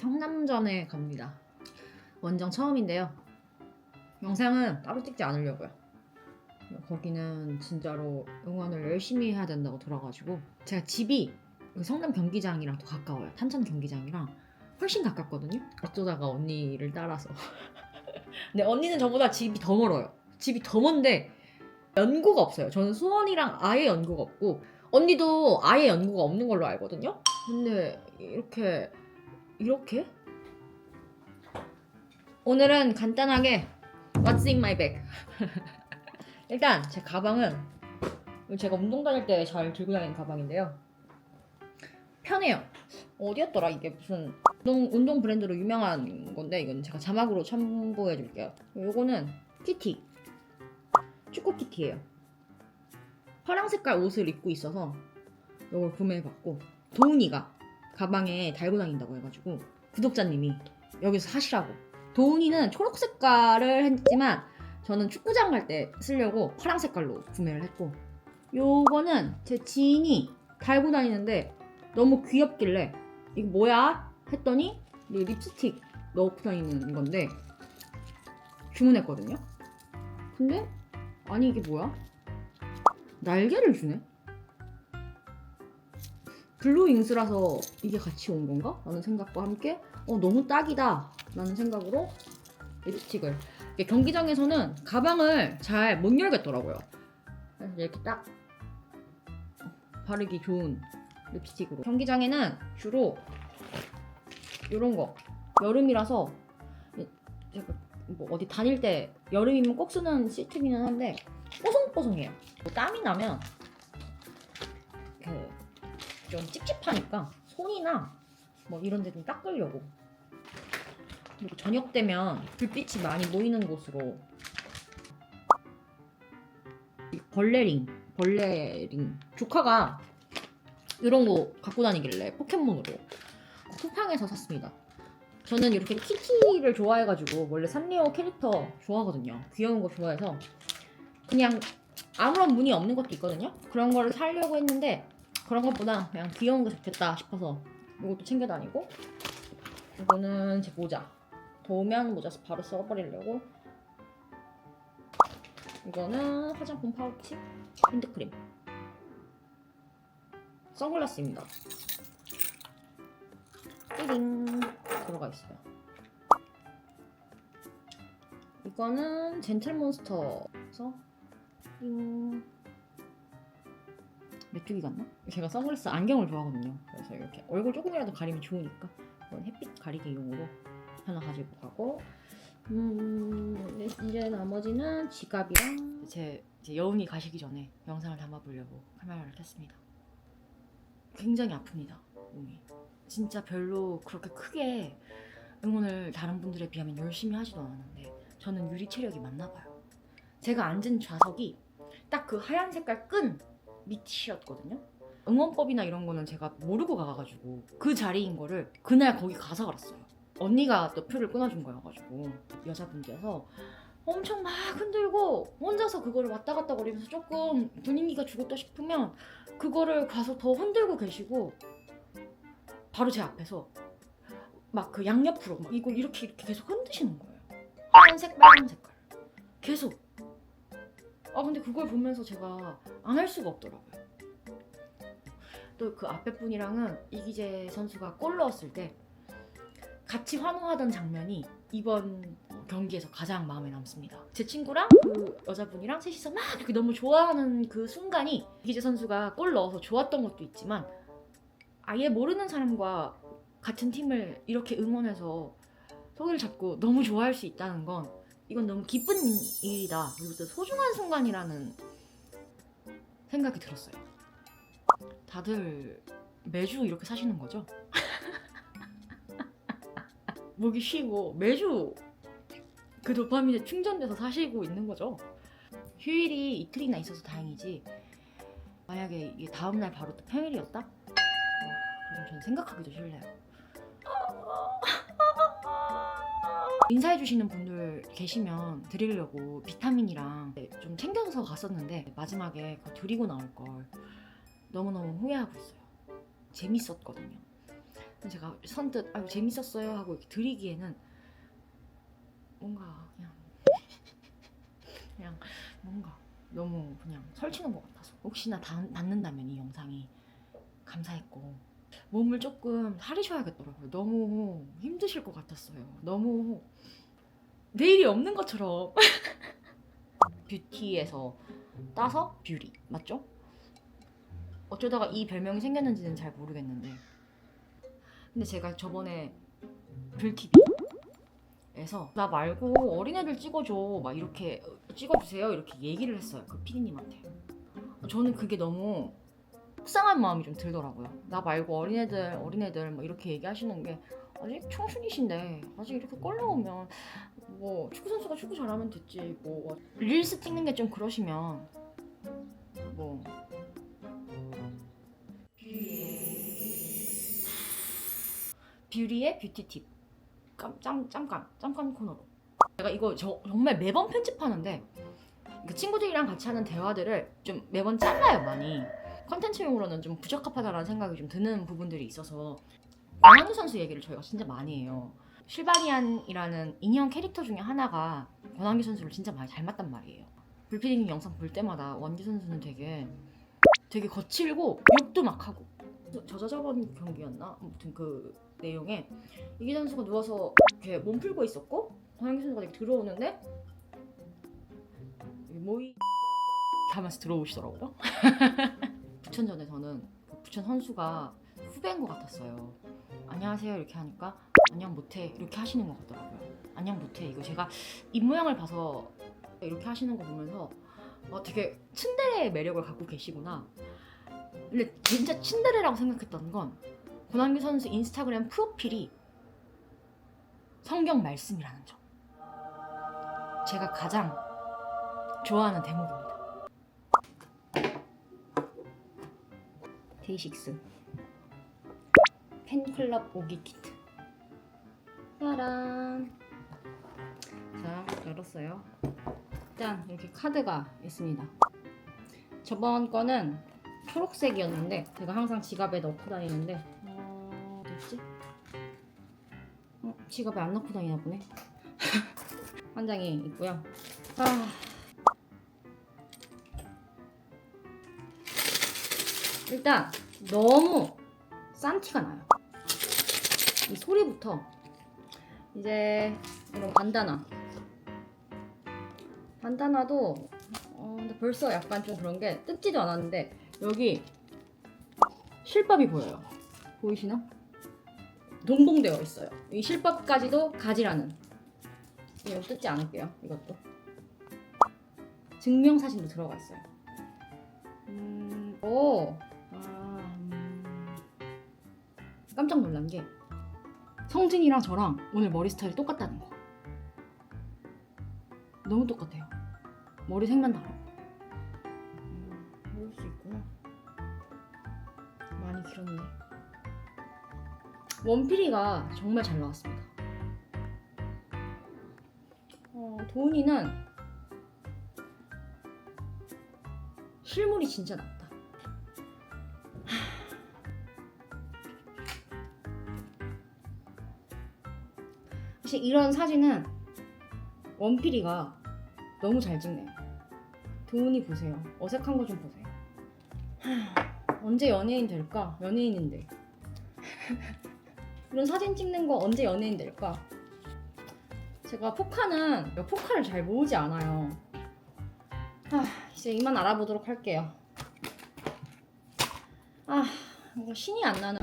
성남전에 갑니다. 원정 처음인데요. 영상은 따로 찍지 않으려고요. 거기는 진짜로 응원을 열심히 해야 된다고 들어가지고 제가 집이 그 성남 경기장이랑 더 가까워요. 탄천 경기장이랑 훨씬 가깝거든요. 어쩌다가 언니를 따라서. 근데 언니는 저보다 집이 더 멀어요. 집이 더 먼데 연고가 없어요. 저는 수원이랑 아예 연고가 없고 언니도 아예 연고가 없는 걸로 알거든요. 근데 이렇게 이렇게 오늘은 간단하게 What's in my bag? 일단 제 가방은 제가 운동 다닐 때 잘 들고 다니는 가방인데요. 편해요. 어디였더라 이게 무슨 운동, 운동 브랜드로 유명한 건데 이건 제가 자막으로 첨부해 줄게요. 요거는 키티 축구 키티예요. 파랑 색깔 옷을 입고 있어서 이걸 구매해 봤고 도훈이가 가방에 달고 다닌다고 해가지고 구독자님이 여기서 사시라고 도훈이는 초록 색깔을 했지만 저는 축구장 갈 때 쓰려고 파랑 색깔로 구매를 했고 요거는 제 지인이 달고 다니는데 너무 귀엽길래 이거 뭐야? 했더니 이 립스틱 넣고 다니는 건데 주문했거든요 근데 아니 이게 뭐야? 날개를 주네? 블루윙스라서 이게 같이 온 건가? 라는 생각과 함께 어 너무 딱이다. 라는 생각으로 립스틱을. 경기장에서는 가방을 잘 못 열겠더라고요. 그래서 이렇게 딱 바르기 좋은 립스틱으로. 경기장에는 주로 이런 거 여름이라서 뭐 어디 다닐 때 여름이면 꼭 쓰는 시트기는 한데 뽀송뽀송해요. 뭐 땀이 나면 그 좀 찝찝하니까 손이나 뭐 이런 데 좀 닦으려고. 그리고 저녁 되면 불빛이 많이 모이는 곳으로. 이 벌레링 벌레링. 조카가 이런 거 갖고 다니길래 포켓몬으로 쿠팡에서 샀습니다. 저는 이렇게 키티를 좋아해가지고 원래 산리오 캐릭터 좋아하거든요. 귀여운 거 좋아해서 그냥 아무런 무늬 없는 것도 있거든요. 그런 거를 사려고 했는데 그런 것보다 그냥 귀여운 게 좋겠다 싶어서 이것도 챙겨 다니고 이거는 제 모자. 도우면 모자 바로 써버리려고. 이거는 화장품 파우치 핸드크림. 선글라스입니다. 띠링! 들어가 있어요. 이거는 젠틀몬스터에서 띵 메뚜기 같나? 제가 선글라스 안경을 좋아하거든요. 그래서 이렇게 얼굴 조금이라도 가리면 좋으니까 이건 햇빛 가리기용으로 하나 가지고 가고 음 네, 이제 나머지는 지갑이랑 제 이제 여운이 가시기 전에 영상을 담아보려고 카메라를 켰습니다. 굉장히 아픕니다 몸이 진짜 별로 그렇게 크게 응원을 다른 분들에 비하면 열심히 하지도 않았는데 저는 유리 체력이 맞나 봐요. 제가 앉은 좌석이 딱 그 하얀 색깔 끈 밑이었거든요. 응원법이나 이런 거는 제가 모르고 가가지고 그 자리인 거를 그날 거기 가서 알았어요. 언니가 또 표를 끊어준 거여가지고 여자분께서 엄청 막 흔들고 혼자서 그거를 왔다 갔다 거리면서 조금 분위기가 죽었다 싶으면 그거를 가서 더 흔들고 계시고 바로 제 앞에서 막 그 양옆으로 막 이걸 이렇게 이렇게 계속 흔드시는 거예요. 하얀색, 빨간 색깔 계속. 아 근데 그걸 보면서 제가 안 할 수가 없더라고요. 또 그 앞에 분이랑은 이기재 선수가 골 넣었을 때 같이 환호하던 장면이 이번 경기에서 가장 마음에 남습니다. 제 친구랑 그 여자분이랑 셋이서 막 이렇게 너무 좋아하는 그 순간이 이기재 선수가 골 넣어서 좋았던 것도 있지만 아예 모르는 사람과 같은 팀을 이렇게 응원해서 손을 잡고 너무 좋아할 수 있다는 건 이건 너무 기쁜 일이다. 그리고 또 소중한 순간이라는 생각이 들었어요. 다들 매주 이렇게 사시는 거죠? 목이 쉬고 매주 그 도파민에 충전돼서 사시고 있는 거죠. 휴일이 이틀이나 있어서 다행이지. 만약에 이게 다음 날 바로 또 평일이었다? 어, 그럼 저는 생각하기도 싫네요. 인사해 주시는 분들 계시면 드리려고 비타민이랑 좀 챙겨서 갔었는데 마지막에 그거 드리고 나올 걸 너무너무 후회하고 있어요. 재밌었거든요. 제가 선뜻 아유 재밌었어요 하고 이렇게 드리기에는 뭔가 그냥 그냥 뭔가 너무 그냥 설치는 것 같아서 혹시나 닿, 닿는다면 이 영상이 감사했고 몸을 조금 사리셔야겠더라고요. 너무 힘드실 것 같았어요. 너무 내일이 없는 것처럼. 뷰티에서 따서 뷰리 맞죠? 어쩌다가 이 별명이 생겼는지는 잘 모르겠는데. 근데 제가 저번에 뷰티비에서 나 말고 어린애들 찍어줘 막 이렇게 찍어주세요 이렇게 얘기를 했어요 그 피디님한테. 저는 그게 너무 속상한 마음이 좀 들더라고요. 나 말고 어린애들 어린애들 막 이렇게 얘기하시는 게 아직 청춘이신데 아직 이렇게 꼴 나오면 뭐 축구 선수가 축구 잘하면 됐지. 뭐 릴스 찍는 게 좀 그러시면 뭐. 뷰리의 뷰티 팁. 깜, 짬, 짬감 짬감 코너로. 제가 이거 저, 정말 매번 편집하는데 그 친구들이랑 같이 하는 대화들을 좀 매번 잘라요 많이. 컨텐츠용으로는 좀 부적합하다라는 생각이 좀 드는 부분들이 있어서 양현우 선수 얘기를 저희가 진짜 많이 해요. 실바리안이라는 인형 캐릭터 중에 하나가 권한규 선수를 진짜 많이 닮았단 말이에요. 불피디님 영상 볼 때마다 원규 선수는 되게 되게 거칠고 욕도 막 하고. 저 저 저번 경기였나? 아무튼 그 내용에 이기 선수가 누워서 이렇게 몸 풀고 있었고 권한규 선수가 이렇게 들어오는데 이 모이 하면서 들어오시더라고요. 부천전에서는 그 부천 선수가 후배인 것 같았어요 안녕하세요 이렇게 하니까 안녕 못해 이렇게 하시는 것 같더라고요. 안녕 못해. 이거 제가 입 모양을 봐서 이렇게 하시는 거 보면서 어, 되게 츤데레의 매력을 갖고 계시구나. 근데 진짜 츤데레라고 생각했던 건 권한규 선수 인스타그램 프로필이 성경 말씀이라는 점. 제가 가장 좋아하는 대목입니다. 데이식스 팬클럽 오기 키트. 짜란. 자 열었어요. 짠 이렇게 카드가 있습니다. 저번 거는 초록색이었는데 제가 항상 지갑에 넣고 다니는데 어... 어딨지? 어, 지갑에 안 넣고 다니나 보네. 한 장이 있고요. 아... 일단 너무 싼 티가 나요 이 소리부터. 이제 이런 반다나. 반다나도 어, 근데 벌써 약간 좀 그런 게 뜯지도 않았는데 여기 실밥이 보여요. 보이시나? 동봉되어 있어요. 이 실밥까지도 가지라는. 이거 뜯지 않을게요 이것도. 증명사진도 들어가 있어요. 음, 오! 아, 음. 깜짝 놀란 게 성진이랑 저랑 오늘 머리 스타일이 똑같다는 거. 너무 똑같아요. 머리 색만 다르고. 음, 그럴 수 있구나. 많이 길었네. 원피리가 정말 잘 나왔습니다. 어, 도훈이는 실물이 진짜 낫 사실 이런 사진은 원필이가 너무 잘 찍네요. 도훈이 보세요. 어색한 거 좀 보세요. 하, 언제 연예인 될까? 연예인인데. 이런 사진 찍는 거 언제 연예인 될까? 제가 포카는 포카를 잘 모으지 않아요. 아, 이제 이만 알아보도록 할게요. 아, 이거 신이 안 나는.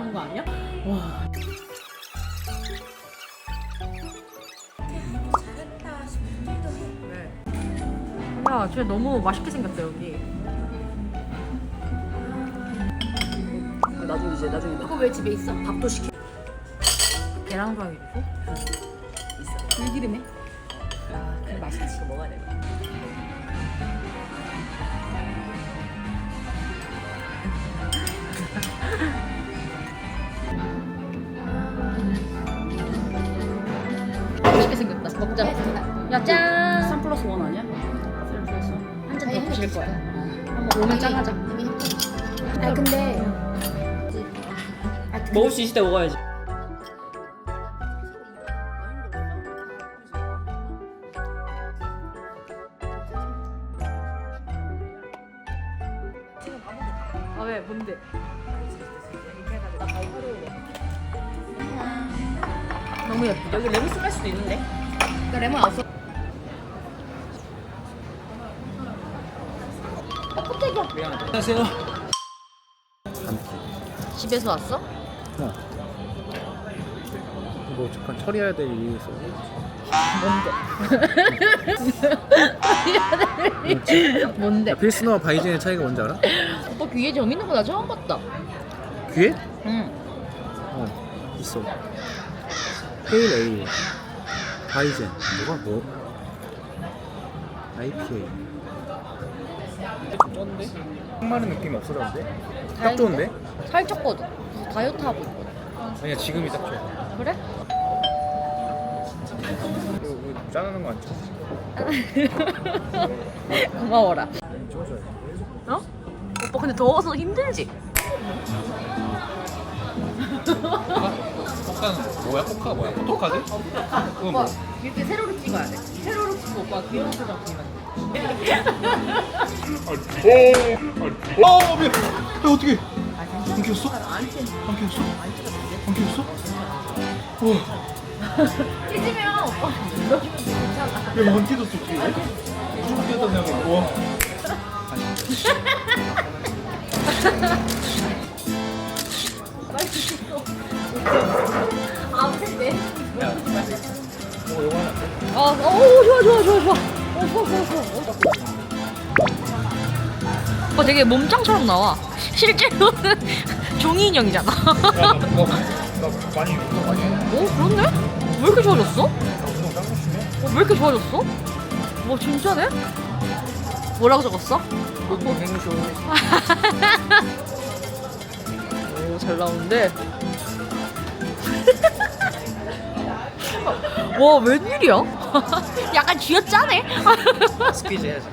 하는 거 아니야? 와. 잘했다 싶기도 해. 네. 야, 쟤 너무 맛있게 생겼어 여기. 나중에 이제 나중에 그거 왜 집에 있어? 밥도 시켜 계란 후라이 있고. 들기름에. 아, 그래 맛있지. 이거 먹어야 돼. 먹자. 야 짠. 3 플러스 1 아니야? 3 플러스 1. 한잔 더 드실 거야. 한번 오면 짠 하자. 아 근데 아, 근데 먹을 수 있을 때 먹어야지. 아 왜? 뭔데? 너무 예쁘다. 여기 레몬 슬라이스도 있는데? 나 레몬 안 써. 안녕하세요. 집에서 왔어? 어. 뭐 잠깐 처리해야 될 일이 있어. 뭔데? 야, 필스너와 바이젠의 차이가 뭔지 알아? 오빠 귀에 점 있는 거 나 처음 봤다. 귀에? 응. 어 있어. 페일 A, 바이젠, 뭐가 뭐? IPA. 쩐데? 흑마른 느낌이 없어졌는데? 딱 좋은데? 살쪘거든. 그래서 다이어트 하고 있거든. 아니야 지금이 딱 좋아. 그래? 이거, 이거 짜는 거안 쳐? 고마워라. 어? 오빠 근데 더워서 힘들지? 포카는 뭐야? 포카가 뭐야? 포토카드? 그건 뭐? 이렇게 세로로 찍어야 돼. 세로로 찍고 오빠 귀여운 표정 지면 오! 아, 미안. 야, 어떻게? 안 켰어? 안 켰어? 안 켰어? 어. 찢으면 오빠 눌러주면 괜찮아. 야, 안 켜졌어, 어떻게? 좀 깼다 생각해. 와. 아, 오, 좋아, 좋아, 좋아, 좋아. 어, 좋아, 좋아, 좋아. 오빠 되게 몸짱처럼 나와. 실제로는 종이 인형이잖아. 야, 나, 나, 나 많이 운동 많이 해. 오 그렇네? 왜 이렇게 좋아졌어? 어, 나 운동 짱 열심히 해. 왜 이렇게 좋아졌어? 와 진짜네? 뭐라고 적었어? 뽀뽀 행쇼. 오 잘 나오는데. 와 웬일이야? 약간 쥐어짜네. 스퀴즈 해야지.